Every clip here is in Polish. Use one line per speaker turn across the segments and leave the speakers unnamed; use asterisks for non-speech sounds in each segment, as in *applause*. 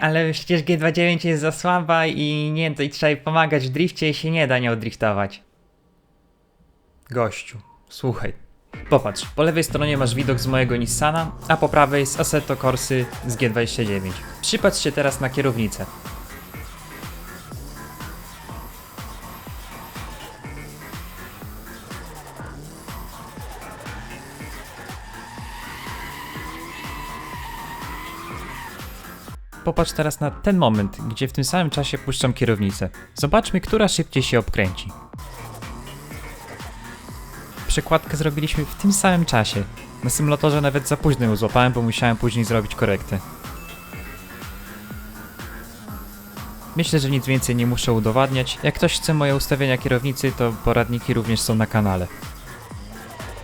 nie, ale przecież G29 jest za słaba i nie, to i trzeba jej pomagać w drifcie i się nie da nią driftować. Gościu, słuchaj. Popatrz, po lewej stronie masz widok z mojego Nissana, a po prawej z Assetto Corsy z G29. Przypatrz się teraz na kierownicę. Popatrz teraz na ten moment, gdzie w tym samym czasie puszczam kierownicę. Zobaczmy, która szybciej się obkręci. Przekładkę zrobiliśmy w tym samym czasie. Na symulatorze nawet za późno ją złapałem, bo musiałem później zrobić korektę. Myślę, że nic więcej nie muszę udowadniać. Jak ktoś chce moje ustawienia kierownicy, to poradniki również są na kanale.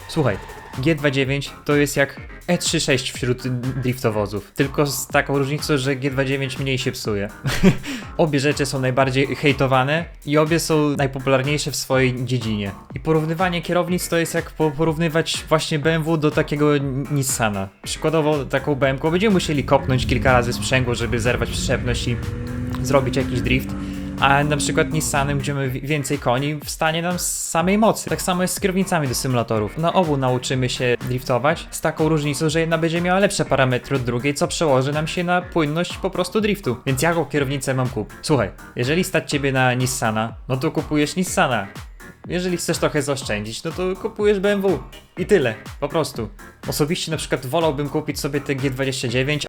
Słuchaj, G29 to jest jak E36 wśród driftowozów, tylko z taką różnicą, że G29 mniej się psuje. *laughs* obie rzeczy są najbardziej hejtowane i obie są najpopularniejsze w swojej dziedzinie. I porównywanie kierownic to jest jak po- porównywać właśnie BMW do takiego Nissana. Przykładowo taką BMW będziemy musieli kopnąć kilka razy sprzęgło, żeby zerwać przyczepność i zrobić jakiś drift. A na przykład Nissanem, gdzie wi- więcej koni, wstanie nam z samej mocy. Tak samo jest z kierownicami do symulatorów. Na obu nauczymy się driftować, z taką różnicą, że jedna będzie miała lepsze parametry od drugiej, co przełoży nam się na płynność po prostu driftu. Więc jaką kierownicę mam kupić? Słuchaj, jeżeli stać ciebie na Nissana, no to kupujesz Nissana. Jeżeli chcesz trochę zaoszczędzić, no to kupujesz BMW. I tyle, po prostu. Osobiście na przykład wolałbym kupić sobie te G29,